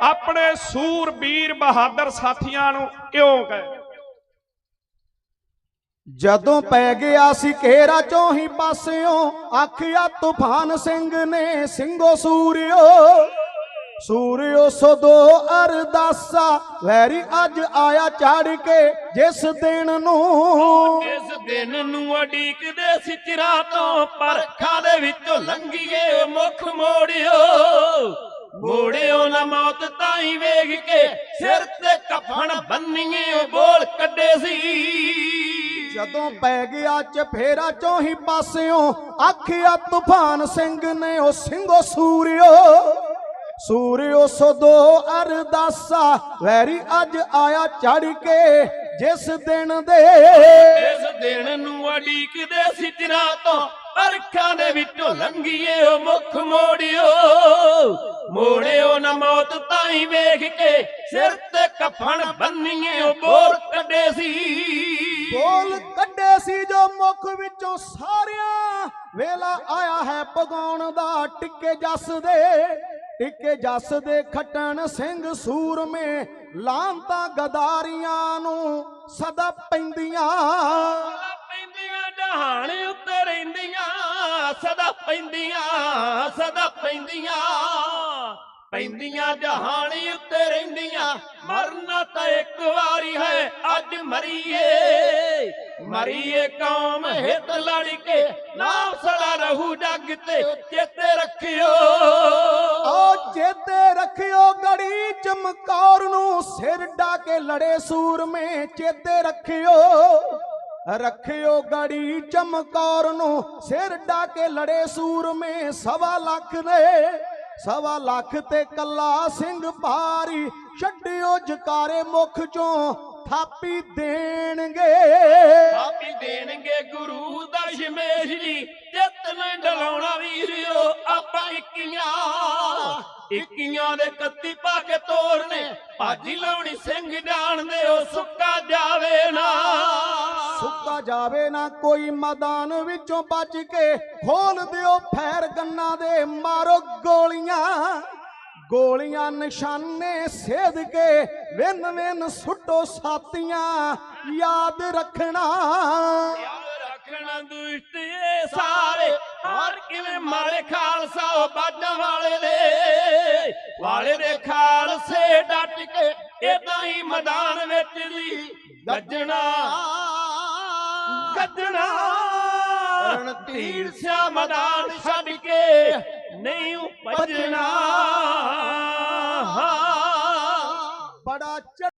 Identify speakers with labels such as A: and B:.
A: ਆਪਣੇ ਸੂਰਬੀਰ ਬਹਾਦਰ ਸਾਥੀਆਂ ਨੂੰ ਕਿਉਂ ਕਹੇ?
B: ਜਦੋਂ ਪੈ ਗਿਆ ਸੀ ਘੇਰਾ ਚੋਹੀ ਪਾਸਿਓਂ ਆਖਿਆ ਤੂਫਾਨ ਸਿੰਘ ਨੇ ਸਿੰਘੋ ਸੂਰਿਓ ਸੂਰਿਓ ਸਦੋ ਅਰਦਾਸਾ ਵੈਰੀ ਅੱਜ ਆਇਆ ਚੜ ਕੇ ਜਿਸ ਦਿਨ ਨੂੰ।
C: ਇਸ ਦਿਨ ਨੂੰ ਅਡੀਕਦੇ ਸੀ ਚਿਰਾਂ ਤੋਂ ਪਰਖਾਂ ਦੇ ਵਿੱਚੋਂ ਲੰਘੀਏ ਮੁਖ ਮੋੜਿਓ। ਮੋੜਿਓ ਨਾ ਮੌਤ ਤਾਈ ਵੇਖ ਕੇ ਸਿਰ ਤੇ ਕਫਨ ਬੰਨੀਏ ਬੋਲ ਕੱਢੇ ਸੀ।
B: ਜਦੋਂ ਪੈ ਗਿਆ ਚਫੇਰਾ ਚੋਹੀ ਪਾਸਿਓਂ ਆਖਿਆ ਤੂਫਾਨ ਸਿੰਘ ਨੇ ਉਹ ਸਿੰਘੋ ਸੂਰਿਓ ਸੂਰਿਓ ਸਦੋ ਅਰਦਾਸਾ ਵੈਰੀ ਅੱਜ ਆਇਆ ਚੜ ਕੇ ਜਿਸ ਦਿਨ ਦੇ।
C: ਇਸ ਦਿਨ ਨੂੰ ਅਡੀਕਦੇ ਸੀ ਚਿਰਾਂ ਤੋਂ ਪਰਖਾਂ ਦੇ ਵਿੱਚੋਂ ਲੰਘੀਏ ਉਹ ਮੁਖ ਮੋੜਿਓ। ਮੋੜਿਓ ਨਾ ਮੌਤ ਤਾਈ ਵੇਖ ਕੇ ਸਿਰ ਤੇ ਕਫਨ ਬੰਨੀਏ ਉਹ ਬੋਲ ਕੱਢੇ ਸੀ।
B: ਬੋਲ ਕੱਢੇ ਸੀ ਜੋ ਮੁਖ ਵਿੱਚੋਂ ਸਾਰਿਆਂ ਵੇਲਾ ਆਇਆ ਹੈ ਪਗਾਉਣ ਦਾ ਟਿੱਕੇ ਜੱਸ ਦੇ। ਟਿੱਕੇ ਜੱਸ ਦੇ ਖੱਟਣ ਸਿੰਘ ਸੂਰਮੇ ਲਾਂਤਾ ਗਦਾਰੀਆਂ ਨੂੰ ਸਦਾ ਪੈਂਦੀਆਂ।
C: ਸਦਾ ਪੈਂਦੀਆਂ ਜਹਾਨ ਸਦਾ ਪੈਂਦੀਆਂ ਸਦਾ ਪੈਂਦੀਆਂ। ਪੈਂਦੀਆਂ ਜਹਾਨ ਉੱਤੇ ਰਹਿੰਦੀਆਂ। ਮਰਨਾ ਤਾਂ ਇੱਕ ਵਾਰੀ ਹੈ, ਅੱਜ ਮਰੀਏ। ਮਰੀਏ ਕੌਮ ਹਿੱਤ ਲੜ ਕੇ, ਨਾਮ ਸਦਾ ਰਹੂ ਜੱਗ ਤੇ, ਚੇਤੇ ਰੱਖਿਓ।
B: ਓ ਚੇਤੇ ਰੱਖਿਓ ਗੜੀ ਚਮਕੌਰ ਨੂੰ, ਸਿਰ ਡਾ ਕੇ ਲੜੇ ਸੂਰਮੇ, ਚੇਤੇ ਰੱਖਿਓ। ਰੱਖਿਓ ਗੜੀ ਚਮਕੌਰ ਨੂੰ। ਸਿਰ ਡਾ ਕੇ ਲੜੇ ਸੂਰਮੇ, ਸਵਾ ਲੱਖ ਨੇ ਸਵਾ ਲੱਖ ਤੇ ਕੱਲਾ ਸਿੰਘ ਭਾਰੀ। ਛੱਡਿਓ ਜਕਾਰੇ ਮੁਖ ਚੋਂ, ਥਾਪੀ ਦੇਣਗੇ।
C: ਥਾਪੀ ਦੇਣਗੇ ਗੁਰੂ ਦਾ ਦਸ਼ਮੇਸ਼ ਜੀ, ਜਿੱਤ ਨੇ ਡਲਾਉਣਾ ਵੀਰਿਓ। ਆਪਾਂ ਇੱਕੀਆਂ ਇੱਕੀਆਂ ਦੇ ਕੱਤੀ ਪਾ ਕੇ ਤੋਰਨੇ ਭਾਜੀ ਲਾਉਣੀ ਸਿੰਘ ਜਾਣਦੇ ਉਹ ਸੁੱਕਾ ਜਾਵੇ ਨਾ।
B: ਸੁੱਕਾ ਜਾਵੇ ਨਾ ਕੋਈ ਮੈਦਾਨ ਵਿੱਚੋਂ ਬਚ ਕੇ ਖੋਲ ਦਿਓ ਫੈਰ ਗੰਨਾ ਦੇ ਮਾਰੋ ਗੋਲੀਆਂ। ਗੋਲੀਆਂ ਨਿਸ਼ਾਨੇ ਸੇਧ ਕੇ ਵਿਨ ਵਿਨ ਸੁੱਟੋ ਸਾਥੀਆਂ। ਯਾਦ ਰੱਖਣਾ।
C: ਯਾਦ ਰੱਖਣਾ ਦੁਸ਼ਟ ਇਹ ਸਾਰੇ। ਬਾਜਾਂ ਵਾਲੇ ਦੇ ਵਾਲੇ ਦੇ ਖਾਲਸੇ ਡਟ ਕੇ ਇਦਾਂ ਹੀ ਮੈਦਾਨ ਵਿੱਚ ਵੀ ਗੱਜਣਾ। ਗੱਜਣਾ। ਰਣਧੀਰ ਸਿਆ ਮੈਦਾਨ ਛੱਡ ਕੇ ਨਹੀਂ ਭਜਣਾ।